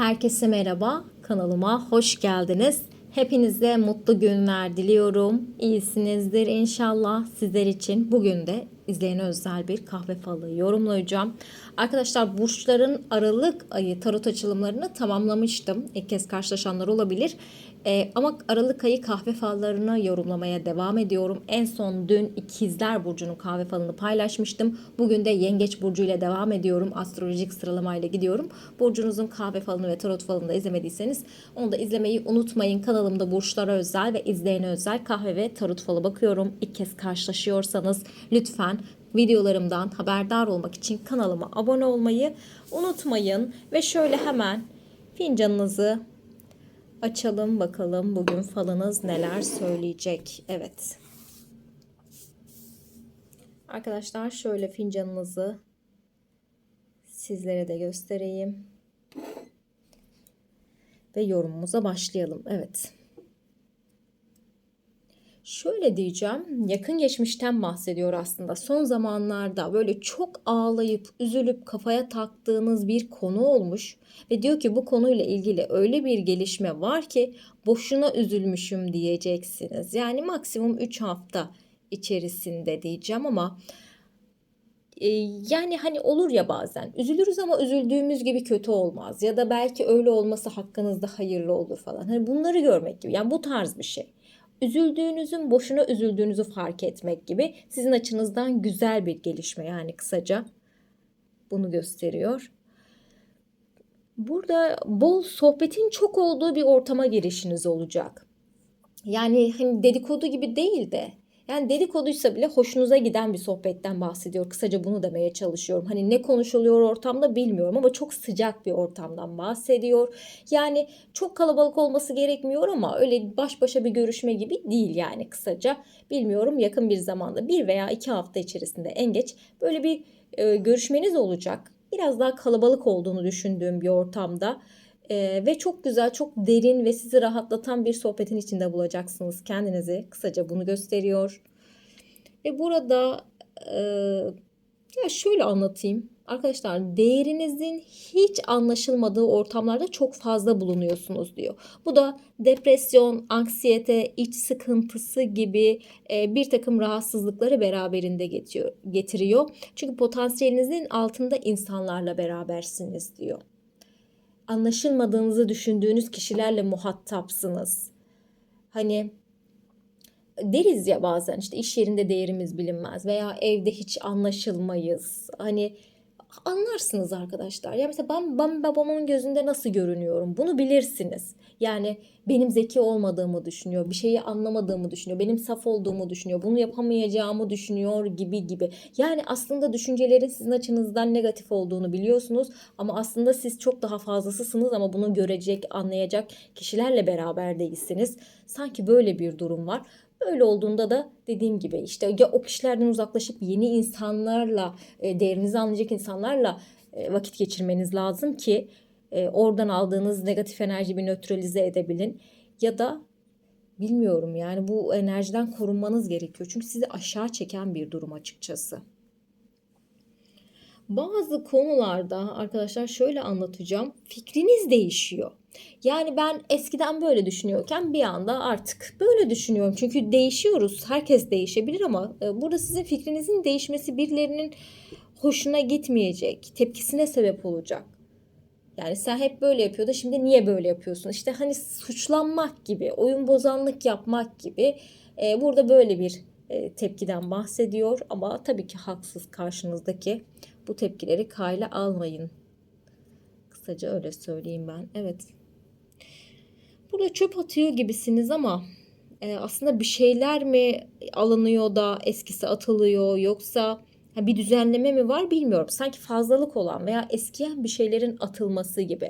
Herkese merhaba, kanalıma hoş geldiniz. Hepinize mutlu günler diliyorum. İyisinizdir inşallah. Sizler için bugün de izleyene özel bir kahve falı yorumlayacağım. Arkadaşlar burçların Aralık ayı tarot açılımlarını tamamlamıştım. İlk kez karşılaşanlar olabilir. Ee, ama Aralık ayı kahve fallarını yorumlamaya devam ediyorum. En son dün ikizler burcunun kahve falını paylaşmıştım. Bugün de yengeç burcu ile devam ediyorum. Astrolojik sıralamayla gidiyorum. Burcunuzun kahve falını ve tarot falını da izlemediyseniz onu da izlemeyi unutmayın. Kanalımda burçlara özel ve izleyene özel kahve ve tarot falı bakıyorum. İlk kez karşılaşıyorsanız lütfen videolarımdan haberdar olmak için kanalıma abone olmayı unutmayın. Ve şöyle hemen fincanınızı Açalım bakalım bugün falınız neler söyleyecek. Evet. Arkadaşlar şöyle fincanınızı sizlere de göstereyim. Ve yorumumuza başlayalım. Evet. Şöyle diyeceğim, yakın geçmişten bahsediyor aslında. Son zamanlarda böyle çok ağlayıp, üzülüp kafaya taktığınız bir konu olmuş ve diyor ki bu konuyla ilgili öyle bir gelişme var ki boşuna üzülmüşüm diyeceksiniz. Yani maksimum 3 hafta içerisinde diyeceğim ama e, yani hani olur ya bazen üzülürüz ama üzüldüğümüz gibi kötü olmaz ya da belki öyle olması hakkınızda hayırlı olur falan. Hani bunları görmek gibi. Yani bu tarz bir şey üzüldüğünüzün boşuna üzüldüğünüzü fark etmek gibi sizin açınızdan güzel bir gelişme yani kısaca bunu gösteriyor. Burada bol sohbetin çok olduğu bir ortama girişiniz olacak. Yani hani dedikodu gibi değil de yani dedikoduysa bile hoşunuza giden bir sohbetten bahsediyor. Kısaca bunu demeye çalışıyorum. Hani ne konuşuluyor ortamda bilmiyorum ama çok sıcak bir ortamdan bahsediyor. Yani çok kalabalık olması gerekmiyor ama öyle baş başa bir görüşme gibi değil yani kısaca. Bilmiyorum yakın bir zamanda bir veya iki hafta içerisinde en geç böyle bir e, görüşmeniz olacak. Biraz daha kalabalık olduğunu düşündüğüm bir ortamda. Ee, ve çok güzel, çok derin ve sizi rahatlatan bir sohbetin içinde bulacaksınız kendinizi. Kısaca bunu gösteriyor. Ve burada e, ya şöyle anlatayım. Arkadaşlar değerinizin hiç anlaşılmadığı ortamlarda çok fazla bulunuyorsunuz diyor. Bu da depresyon, anksiyete, iç sıkıntısı gibi e, bir takım rahatsızlıkları beraberinde getiriyor. Çünkü potansiyelinizin altında insanlarla berabersiniz diyor anlaşılmadığınızı düşündüğünüz kişilerle muhatapsınız. Hani deriz ya bazen işte iş yerinde değerimiz bilinmez veya evde hiç anlaşılmayız. Hani anlarsınız arkadaşlar. Ya mesela ben, ben babamın gözünde nasıl görünüyorum? Bunu bilirsiniz. Yani benim zeki olmadığımı düşünüyor, bir şeyi anlamadığımı düşünüyor, benim saf olduğumu düşünüyor, bunu yapamayacağımı düşünüyor gibi gibi. Yani aslında düşüncelerin sizin açınızdan negatif olduğunu biliyorsunuz ama aslında siz çok daha fazlasısınız ama bunu görecek, anlayacak kişilerle beraber değilsiniz. Sanki böyle bir durum var. Öyle olduğunda da dediğim gibi işte ya o kişilerden uzaklaşıp yeni insanlarla, e, değerinizi anlayacak insanlarla e, vakit geçirmeniz lazım ki e, oradan aldığınız negatif enerjiyi bir nötralize edebilin. Ya da bilmiyorum yani bu enerjiden korunmanız gerekiyor. Çünkü sizi aşağı çeken bir durum açıkçası. Bazı konularda arkadaşlar şöyle anlatacağım. Fikriniz değişiyor. Yani ben eskiden böyle düşünüyorken bir anda artık böyle düşünüyorum. Çünkü değişiyoruz. Herkes değişebilir ama e, burada sizin fikrinizin değişmesi birilerinin hoşuna gitmeyecek, tepkisine sebep olacak. Yani sen hep böyle yapıyordun şimdi niye böyle yapıyorsun? İşte hani suçlanmak gibi, oyun bozanlık yapmak gibi e, burada böyle bir e, tepkiden bahsediyor. Ama tabii ki haksız karşınızdaki bu tepkileri kayla almayın. Kısaca öyle söyleyeyim ben. Evet. Burada çöp atıyor gibisiniz ama e, aslında bir şeyler mi alınıyor da eskisi atılıyor yoksa bir düzenleme mi var bilmiyorum. Sanki fazlalık olan veya eskiyen bir şeylerin atılması gibi.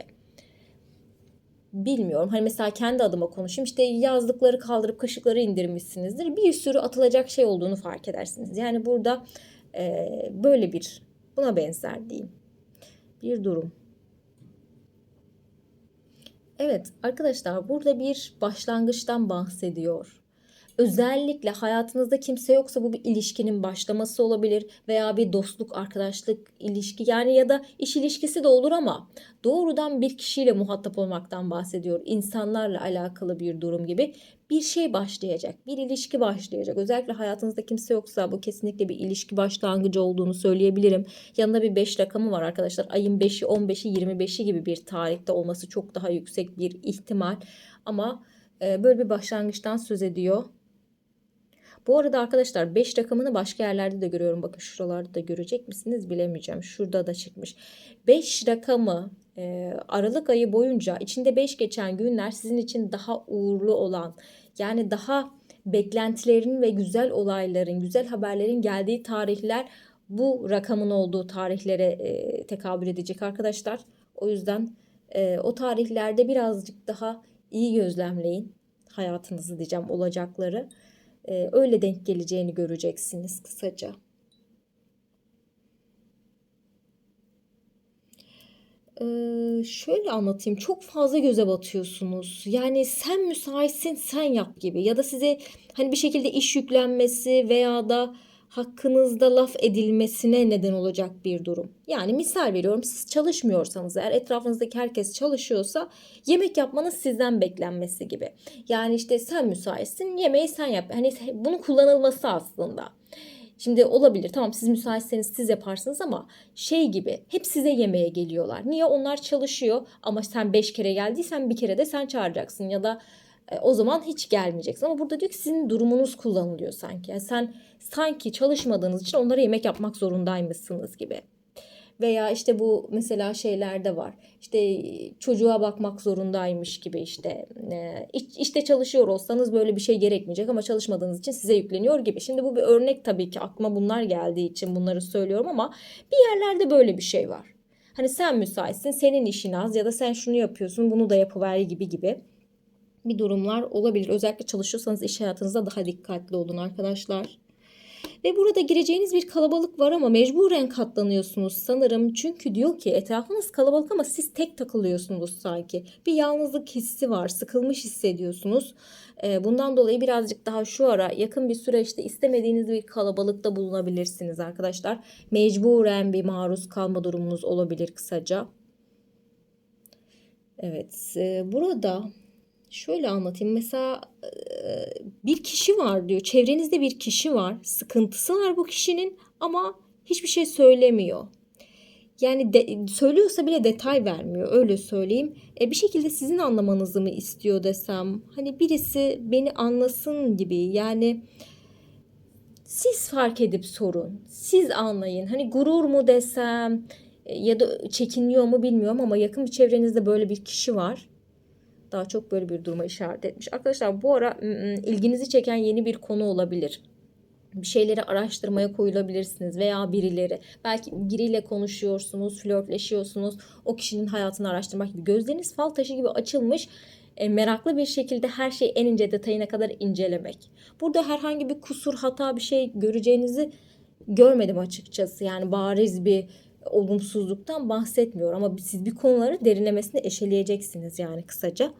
Bilmiyorum. Hani mesela kendi adıma konuşayım. İşte yazlıkları kaldırıp kaşıkları indirmişsinizdir. Bir sürü atılacak şey olduğunu fark edersiniz. Yani burada e, böyle bir buna benzer diyeyim. Bir durum. Evet arkadaşlar burada bir başlangıçtan bahsediyor. Özellikle hayatınızda kimse yoksa bu bir ilişkinin başlaması olabilir veya bir dostluk, arkadaşlık ilişki yani ya da iş ilişkisi de olur ama doğrudan bir kişiyle muhatap olmaktan bahsediyor. İnsanlarla alakalı bir durum gibi bir şey başlayacak, bir ilişki başlayacak. Özellikle hayatınızda kimse yoksa bu kesinlikle bir ilişki başlangıcı olduğunu söyleyebilirim. Yanında bir 5 rakamı var arkadaşlar. Ayın 5'i, 15'i, 25'i gibi bir tarihte olması çok daha yüksek bir ihtimal. Ama e, böyle bir başlangıçtan söz ediyor. Bu arada arkadaşlar 5 rakamını başka yerlerde de görüyorum. Bakın şuralarda da görecek misiniz bilemeyeceğim. Şurada da çıkmış. 5 rakamı e, Aralık ayı boyunca içinde 5 geçen günler sizin için daha uğurlu olan yani daha beklentilerin ve güzel olayların, güzel haberlerin geldiği tarihler bu rakamın olduğu tarihlere e, tekabül edecek arkadaşlar. O yüzden e, o tarihlerde birazcık daha iyi gözlemleyin hayatınızı diyeceğim olacakları. E, öyle denk geleceğini göreceksiniz kısaca. Ee, şöyle anlatayım. Çok fazla göze batıyorsunuz. Yani sen müsaitsin, sen yap gibi. Ya da size hani bir şekilde iş yüklenmesi veya da hakkınızda laf edilmesine neden olacak bir durum. Yani misal veriyorum siz çalışmıyorsanız eğer etrafınızdaki herkes çalışıyorsa yemek yapmanız sizden beklenmesi gibi. Yani işte sen müsaitsin yemeği sen yap. Hani bunun kullanılması aslında. Şimdi olabilir tamam siz müsaitseniz siz yaparsınız ama şey gibi hep size yemeğe geliyorlar. Niye? Onlar çalışıyor ama sen 5 kere geldiysen bir kere de sen çağıracaksın ya da o zaman hiç gelmeyeceksin. Ama burada diyor ki sizin durumunuz kullanılıyor sanki. Yani sen sanki çalışmadığınız için onlara yemek yapmak zorundaymışsınız gibi. Veya işte bu mesela şeylerde var. İşte çocuğa bakmak zorundaymış gibi işte. E, işte çalışıyor olsanız böyle bir şey gerekmeyecek ama çalışmadığınız için size yükleniyor gibi. Şimdi bu bir örnek tabii ki aklıma bunlar geldiği için bunları söylüyorum ama bir yerlerde böyle bir şey var. Hani sen müsaitsin, senin işin az ya da sen şunu yapıyorsun, bunu da yapıver gibi gibi bir durumlar olabilir. Özellikle çalışıyorsanız iş hayatınızda daha dikkatli olun arkadaşlar. Ve burada gireceğiniz bir kalabalık var ama mecburen katlanıyorsunuz sanırım. Çünkü diyor ki etrafınız kalabalık ama siz tek takılıyorsunuz sanki. Bir yalnızlık hissi var. Sıkılmış hissediyorsunuz. Ee, bundan dolayı birazcık daha şu ara yakın bir süreçte istemediğiniz bir kalabalıkta bulunabilirsiniz arkadaşlar. Mecburen bir maruz kalma durumunuz olabilir kısaca. Evet e, burada Şöyle anlatayım. Mesela bir kişi var diyor. Çevrenizde bir kişi var. Sıkıntısı var bu kişinin ama hiçbir şey söylemiyor. Yani de, söylüyorsa bile detay vermiyor. Öyle söyleyeyim. E, bir şekilde sizin anlamanızı mı istiyor desem. Hani birisi beni anlasın gibi. Yani siz fark edip sorun. Siz anlayın. Hani gurur mu desem ya da çekiniyor mu bilmiyorum ama yakın bir çevrenizde böyle bir kişi var daha çok böyle bir duruma işaret etmiş. Arkadaşlar bu ara ilginizi çeken yeni bir konu olabilir bir şeyleri araştırmaya koyulabilirsiniz veya birileri. Belki biriyle konuşuyorsunuz, flörtleşiyorsunuz. O kişinin hayatını araştırmak gibi. Gözleriniz fal taşı gibi açılmış. E, meraklı bir şekilde her şeyi en ince detayına kadar incelemek. Burada herhangi bir kusur, hata bir şey göreceğinizi görmedim açıkçası. Yani bariz bir olumsuzluktan bahsetmiyor ama siz bir konuları derinlemesine eşeleyeceksiniz yani kısaca.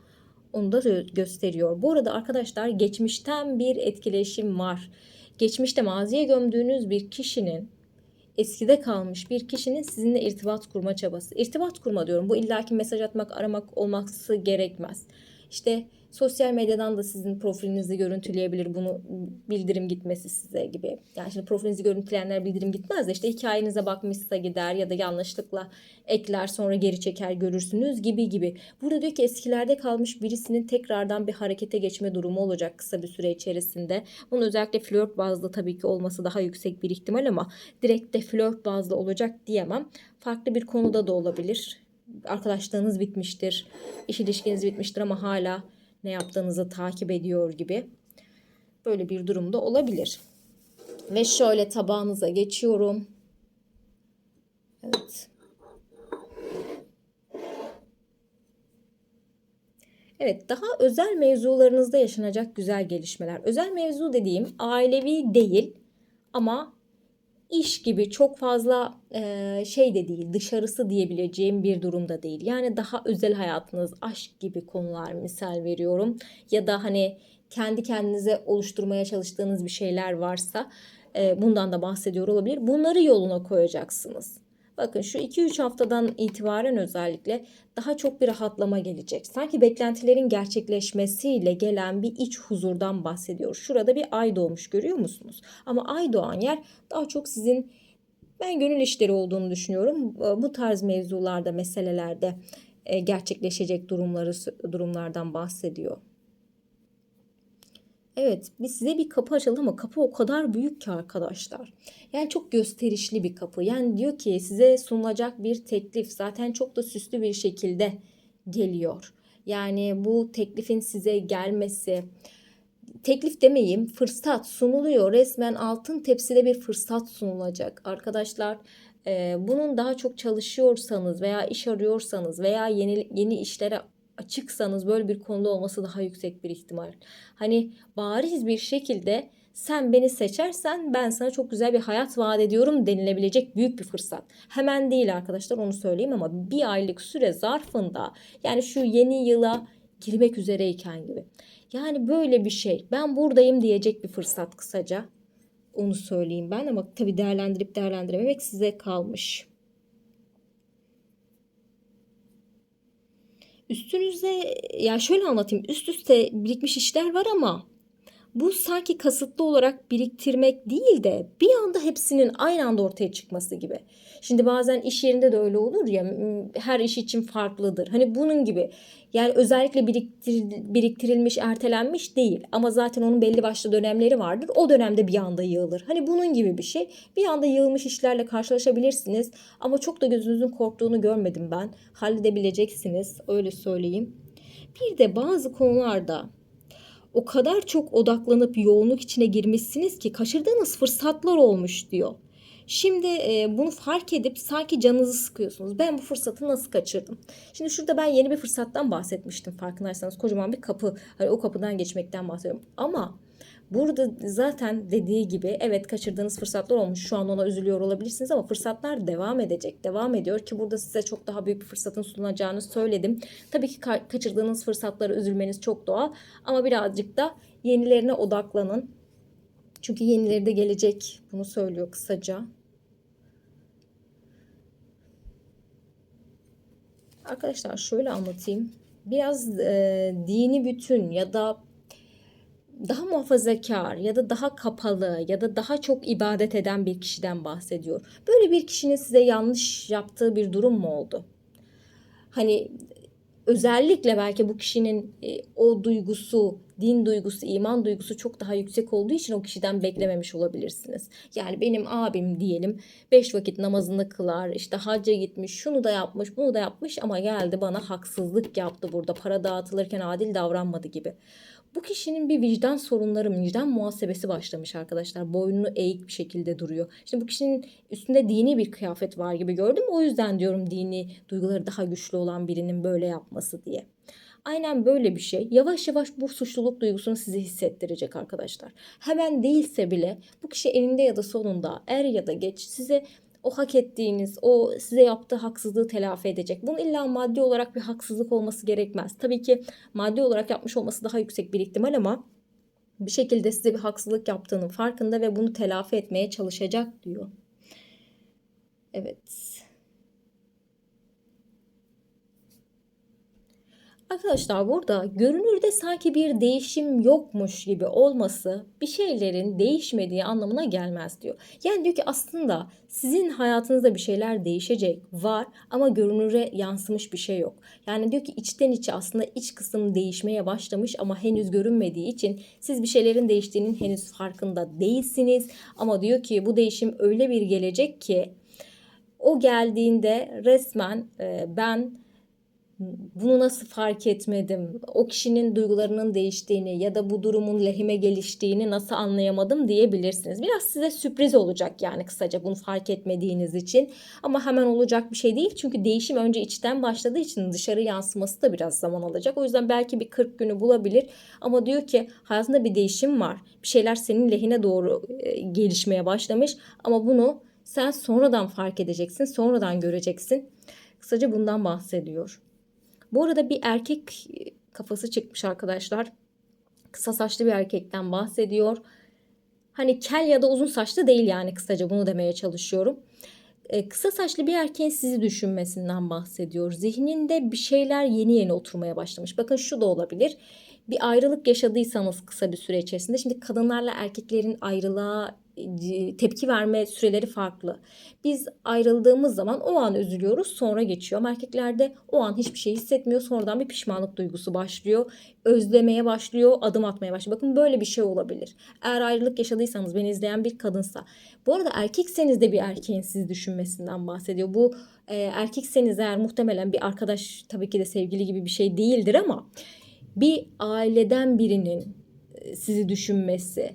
Onu da gösteriyor. Bu arada arkadaşlar geçmişten bir etkileşim var. Geçmişte maziye gömdüğünüz bir kişinin eskide kalmış bir kişinin sizinle irtibat kurma çabası. İrtibat kurma diyorum. Bu illaki mesaj atmak, aramak olması gerekmez. İşte Sosyal medyadan da sizin profilinizi görüntüleyebilir bunu bildirim gitmesi size gibi. Yani şimdi profilinizi görüntüleyenler bildirim gitmez de işte hikayenize bakmışsa gider ya da yanlışlıkla ekler sonra geri çeker görürsünüz gibi gibi. Burada diyor ki eskilerde kalmış birisinin tekrardan bir harekete geçme durumu olacak kısa bir süre içerisinde. Bunun özellikle flört bazlı tabii ki olması daha yüksek bir ihtimal ama direkt de flört bazlı olacak diyemem. Farklı bir konuda da olabilir. Arkadaşlığınız bitmiştir, iş ilişkiniz bitmiştir ama hala ne yaptığınızı takip ediyor gibi. Böyle bir durumda olabilir. Ve şöyle tabağınıza geçiyorum. Evet. Evet, daha özel mevzularınızda yaşanacak güzel gelişmeler. Özel mevzu dediğim ailevi değil ama iş gibi çok fazla e, şey de değil, dışarısı diyebileceğim bir durumda değil. Yani daha özel hayatınız, aşk gibi konular misal veriyorum. Ya da hani kendi kendinize oluşturmaya çalıştığınız bir şeyler varsa e, bundan da bahsediyor olabilir. Bunları yoluna koyacaksınız. Bakın şu 2-3 haftadan itibaren özellikle daha çok bir rahatlama gelecek. Sanki beklentilerin gerçekleşmesiyle gelen bir iç huzurdan bahsediyor. Şurada bir ay doğmuş görüyor musunuz? Ama ay doğan yer daha çok sizin ben gönül işleri olduğunu düşünüyorum. Bu tarz mevzularda, meselelerde e, gerçekleşecek durumları durumlardan bahsediyor. Evet, biz size bir kapı açalım ama kapı o kadar büyük ki arkadaşlar. Yani çok gösterişli bir kapı. Yani diyor ki size sunulacak bir teklif zaten çok da süslü bir şekilde geliyor. Yani bu teklifin size gelmesi, teklif demeyeyim, fırsat sunuluyor. Resmen altın tepside bir fırsat sunulacak. Arkadaşlar, e, bunun daha çok çalışıyorsanız veya iş arıyorsanız veya yeni yeni işlere açıksanız böyle bir konuda olması daha yüksek bir ihtimal. Hani bariz bir şekilde sen beni seçersen ben sana çok güzel bir hayat vaat ediyorum denilebilecek büyük bir fırsat. Hemen değil arkadaşlar onu söyleyeyim ama bir aylık süre zarfında yani şu yeni yıla girmek üzereyken gibi. Yani böyle bir şey ben buradayım diyecek bir fırsat kısaca. Onu söyleyeyim ben ama tabii değerlendirip değerlendirememek size kalmış. Üstünüzde ya şöyle anlatayım. Üst üste birikmiş işler var ama bu sanki kasıtlı olarak biriktirmek değil de bir anda hepsinin aynı anda ortaya çıkması gibi. Şimdi bazen iş yerinde de öyle olur ya her iş için farklıdır. Hani bunun gibi yani özellikle biriktir, biriktirilmiş ertelenmiş değil ama zaten onun belli başlı dönemleri vardır. O dönemde bir anda yığılır. Hani bunun gibi bir şey. Bir anda yığılmış işlerle karşılaşabilirsiniz ama çok da gözünüzün korktuğunu görmedim ben. Halledebileceksiniz öyle söyleyeyim. Bir de bazı konularda o kadar çok odaklanıp yoğunluk içine girmişsiniz ki kaçırdığınız fırsatlar olmuş diyor. Şimdi e, bunu fark edip sanki canınızı sıkıyorsunuz. Ben bu fırsatı nasıl kaçırdım? Şimdi şurada ben yeni bir fırsattan bahsetmiştim farkındaysanız. Kocaman bir kapı. Hani o kapıdan geçmekten bahsediyorum. Ama Burada zaten dediği gibi evet kaçırdığınız fırsatlar olmuş. Şu an ona üzülüyor olabilirsiniz ama fırsatlar devam edecek. Devam ediyor ki burada size çok daha büyük bir fırsatın sunulacağını söyledim. Tabii ki ka- kaçırdığınız fırsatlara üzülmeniz çok doğal ama birazcık da yenilerine odaklanın. Çünkü yenileri de gelecek. Bunu söylüyor kısaca. Arkadaşlar şöyle anlatayım. Biraz e, dini bütün ya da daha muhafazakar ya da daha kapalı ya da daha çok ibadet eden bir kişiden bahsediyor. Böyle bir kişinin size yanlış yaptığı bir durum mu oldu? Hani özellikle belki bu kişinin e, o duygusu, din duygusu, iman duygusu çok daha yüksek olduğu için o kişiden beklememiş olabilirsiniz. Yani benim abim diyelim beş vakit namazını kılar, işte hacca gitmiş, şunu da yapmış, bunu da yapmış ama geldi bana haksızlık yaptı burada. Para dağıtılırken adil davranmadı gibi. Bu kişinin bir vicdan sorunları, vicdan muhasebesi başlamış arkadaşlar. Boynunu eğik bir şekilde duruyor. Şimdi bu kişinin üstünde dini bir kıyafet var gibi gördüm. O yüzden diyorum dini duyguları daha güçlü olan birinin böyle yapması diye. Aynen böyle bir şey. Yavaş yavaş bu suçluluk duygusunu size hissettirecek arkadaşlar. Hemen değilse bile bu kişi eninde ya da sonunda er ya da geç size o hak ettiğiniz, o size yaptığı haksızlığı telafi edecek. Bunun illa maddi olarak bir haksızlık olması gerekmez. Tabii ki maddi olarak yapmış olması daha yüksek bir ihtimal ama bir şekilde size bir haksızlık yaptığının farkında ve bunu telafi etmeye çalışacak diyor. Evet. Arkadaşlar burada görünürde sanki bir değişim yokmuş gibi olması bir şeylerin değişmediği anlamına gelmez diyor. Yani diyor ki aslında sizin hayatınızda bir şeyler değişecek var ama görünüre yansımış bir şey yok. Yani diyor ki içten içe aslında iç kısım değişmeye başlamış ama henüz görünmediği için siz bir şeylerin değiştiğinin henüz farkında değilsiniz. Ama diyor ki bu değişim öyle bir gelecek ki o geldiğinde resmen e, ben bunu nasıl fark etmedim? O kişinin duygularının değiştiğini ya da bu durumun lehime geliştiğini nasıl anlayamadım diyebilirsiniz. Biraz size sürpriz olacak yani kısaca bunu fark etmediğiniz için. Ama hemen olacak bir şey değil. Çünkü değişim önce içten başladığı için dışarı yansıması da biraz zaman alacak. O yüzden belki bir 40 günü bulabilir. Ama diyor ki hayatında bir değişim var. Bir şeyler senin lehine doğru e, gelişmeye başlamış. Ama bunu sen sonradan fark edeceksin. Sonradan göreceksin. Kısaca bundan bahsediyor. Bu arada bir erkek kafası çıkmış arkadaşlar. Kısa saçlı bir erkekten bahsediyor. Hani kel ya da uzun saçlı değil yani kısaca bunu demeye çalışıyorum. E, kısa saçlı bir erkeğin sizi düşünmesinden bahsediyor. Zihninde bir şeyler yeni yeni oturmaya başlamış. Bakın şu da olabilir. Bir ayrılık yaşadıysanız kısa bir süre içerisinde. Şimdi kadınlarla erkeklerin ayrılığa tepki verme süreleri farklı. Biz ayrıldığımız zaman o an üzülüyoruz sonra geçiyor. Erkeklerde o an hiçbir şey hissetmiyor. Sonradan bir pişmanlık duygusu başlıyor. Özlemeye başlıyor, adım atmaya başlıyor. Bakın böyle bir şey olabilir. Eğer ayrılık yaşadıysanız beni izleyen bir kadınsa. Bu arada erkekseniz de bir erkeğin sizi düşünmesinden bahsediyor. Bu e, erkekseniz eğer muhtemelen bir arkadaş tabii ki de sevgili gibi bir şey değildir ama bir aileden birinin e, sizi düşünmesi,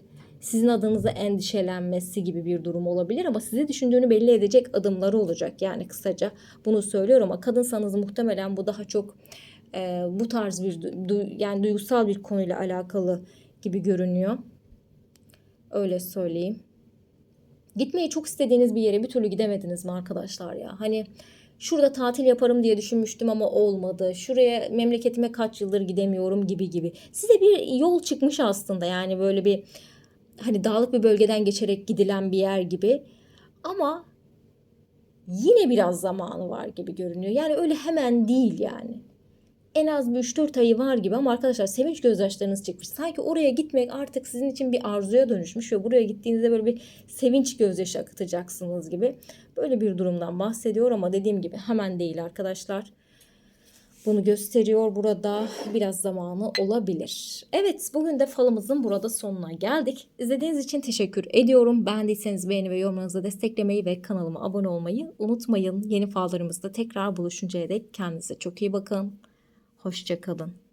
sizin adınıza endişelenmesi gibi bir durum olabilir ama sizi düşündüğünü belli edecek adımları olacak. Yani kısaca bunu söylüyorum ama kadınsanız muhtemelen bu daha çok e, bu tarz bir du- yani duygusal bir konuyla alakalı gibi görünüyor. Öyle söyleyeyim. Gitmeyi çok istediğiniz bir yere bir türlü gidemediniz mi arkadaşlar ya? Hani şurada tatil yaparım diye düşünmüştüm ama olmadı. Şuraya memleketime kaç yıldır gidemiyorum gibi gibi. Size bir yol çıkmış aslında yani böyle bir hani dağlık bir bölgeden geçerek gidilen bir yer gibi. Ama yine biraz zamanı var gibi görünüyor. Yani öyle hemen değil yani. En az bir 3-4 ayı var gibi ama arkadaşlar sevinç gözyaşlarınız çıkmış. Sanki oraya gitmek artık sizin için bir arzuya dönüşmüş ve buraya gittiğinizde böyle bir sevinç gözyaşı akıtacaksınız gibi. Böyle bir durumdan bahsediyor ama dediğim gibi hemen değil arkadaşlar. Bunu gösteriyor burada biraz zamanı olabilir. Evet bugün de falımızın burada sonuna geldik. İzlediğiniz için teşekkür ediyorum. Beğendiyseniz beğeni ve yorumlarınızı desteklemeyi ve kanalıma abone olmayı unutmayın. Yeni fallarımızda tekrar buluşuncaya dek kendinize çok iyi bakın. Hoşçakalın.